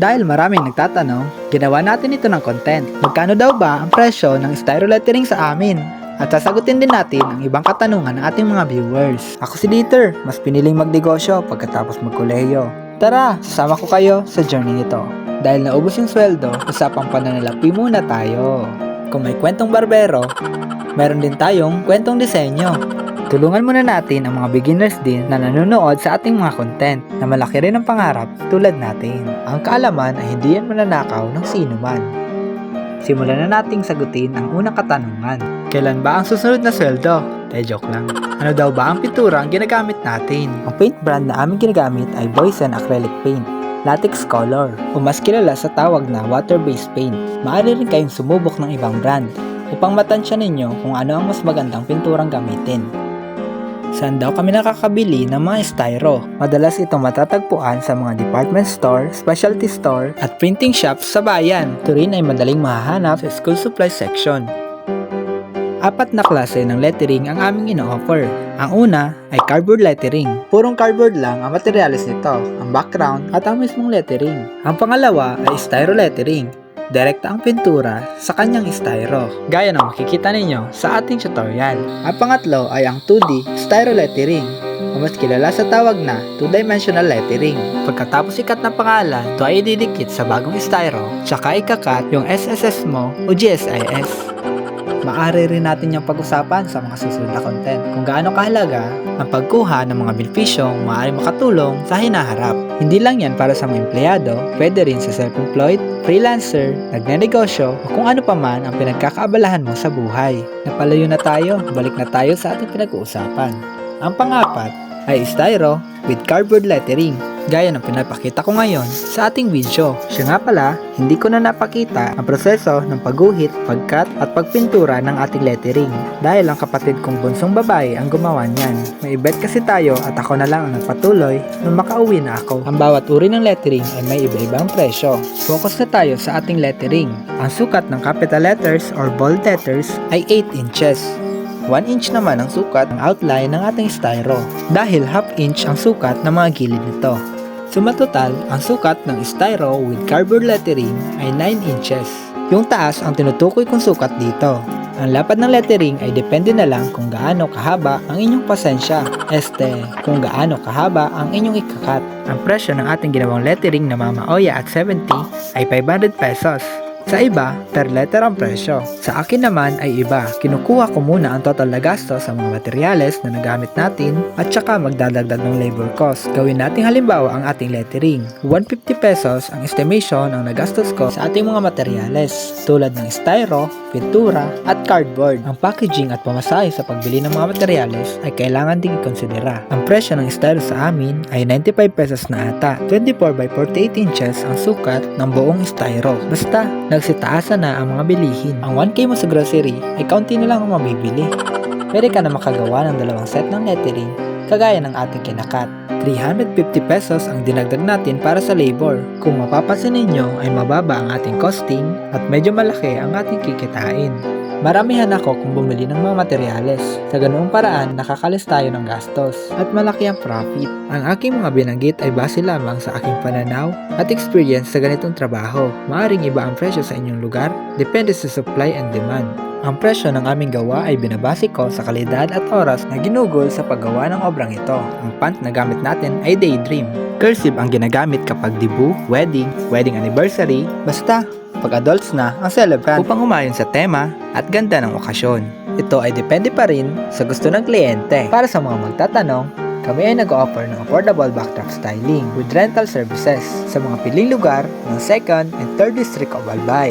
Dahil maraming nagtatanong, ginawa natin ito ng content. Magkano daw ba ang presyo ng styro lettering sa amin? At sasagutin din natin ang ibang katanungan ng ating mga viewers. Ako si Dieter, mas piniling magnegosyo pagkatapos magkolehiyo. Tara, sasama ko kayo sa journey nito. Dahil naubos yung sweldo, usapang pananalapi muna tayo. Kung may kwentong barbero, meron din tayong kwentong disenyo. Tulungan muna natin ang mga beginners din na nanonood sa ating mga content na malaki rin ang pangarap tulad natin. Ang kaalaman ay hindi yan mananakaw ng sino man. Simulan na nating sagutin ang unang katanungan. Kailan ba ang susunod na sweldo? Eh, joke lang. Ano daw ba ang pintura ang ginagamit natin? Ang paint brand na aming ginagamit ay Boysen Acrylic Paint. Latex color o mas kilala sa tawag na water-based paint. Maaari rin kayong sumubok ng ibang brand upang matansya ninyo kung ano ang mas magandang pinturang gamitin. Saan daw kami nakakabili ng mga styro? Madalas ito matatagpuan sa mga department store, specialty store, at printing shops sa bayan. Ito rin ay madaling mahahanap sa school supply section. Apat na klase ng lettering ang aming ino-offer. Ang una ay cardboard lettering. Purong cardboard lang ang materialis nito, ang background at ang mismong lettering. Ang pangalawa ay styro lettering. Direkta ang pintura sa kanyang styro, gaya ng makikita ninyo sa ating tutorial. Ang pangatlo ay ang 2D styro lettering o mas kilala sa tawag na 2-dimensional lettering. Pagkatapos ikat na pangalan, ito ay ididikit sa bagong styro, tsaka ikakat yung SSS mo o GSIS. Maaari rin natin yung pag-usapan sa mga susunod na content kung gaano kahalaga ang pagkuha ng mga benepisyong maaari makatulong sa hinaharap. Hindi lang yan para sa mga empleyado, pwede rin sa self-employed, freelancer, nagnenegosyo o kung ano pa man ang pinagkakaabalahan mo sa buhay. Napalayo na tayo, balik na tayo sa ating pinag-uusapan. Ang pangapat ay styro with cardboard lettering gaya ng pinapakita ko ngayon sa ating video. Siya nga pala, hindi ko na napakita ang proseso ng pagguhit, pagkat at pagpintura ng ating lettering dahil ang kapatid kong bunsong babae ang gumawa niyan. May bet kasi tayo at ako na lang ang nagpatuloy nung makauwi na ako. Ang bawat uri ng lettering ay may iba-ibang presyo. Focus na tayo sa ating lettering. Ang sukat ng capital letters or bold letters ay 8 inches. 1 inch naman ang sukat ng outline ng ating styro dahil half inch ang sukat ng mga gilid nito. Sumatotal, ang sukat ng styro with cardboard lettering ay 9 inches. Yung taas ang tinutukoy kong sukat dito. Ang lapad ng lettering ay depende na lang kung gaano kahaba ang inyong pasensya. Este, kung gaano kahaba ang inyong ikakat. Ang presyo ng ating ginawang lettering na Mama Oya at 70 ay 500 pesos. Sa iba, per letter ang presyo. Sa akin naman ay iba. Kinukuha ko muna ang total na gasto sa mga materyales na nagamit natin at saka magdadagdag ng labor cost. Gawin natin halimbawa ang ating lettering. 150 pesos ang estimation ang nagastos ko sa ating mga materyales tulad ng styro, pintura at cardboard. Ang packaging at pamasahe sa pagbili ng mga materyales ay kailangan ding ikonsidera. Ang presyo ng styro sa amin ay 95 pesos na ata. 24 by 48 inches ang sukat ng buong styro. Basta, nagsitaasan na ang mga bilihin. Ang 1K mo sa grocery ay kaunti na lang ang mabibili. Pwede ka na makagawa ng dalawang set ng lettering kagaya ng ating kinakat. 350 pesos ang dinagdag natin para sa labor. Kung mapapansin ninyo ay mababa ang ating costing at medyo malaki ang ating kikitain. Maramihan ako kung bumili ng mga materyales. Sa ganoong paraan, nakakalis tayo ng gastos at malaki ang profit. Ang aking mga binanggit ay base lamang sa aking pananaw at experience sa ganitong trabaho. Maaring iba ang presyo sa inyong lugar, depende sa supply and demand. Ang presyo ng aming gawa ay binabase ko sa kalidad at oras na ginugol sa paggawa ng obrang ito. Ang font na gamit natin ay Daydream. Cursive ang ginagamit kapag debut, wedding, wedding anniversary, basta pag adults na ang celebrant upang humayon sa tema at ganda ng okasyon. Ito ay depende pa rin sa gusto ng kliyente. Para sa mga magtatanong, kami ay nag-offer ng affordable backdrop styling with rental services sa mga piling lugar ng 2nd and 3rd District of Albay.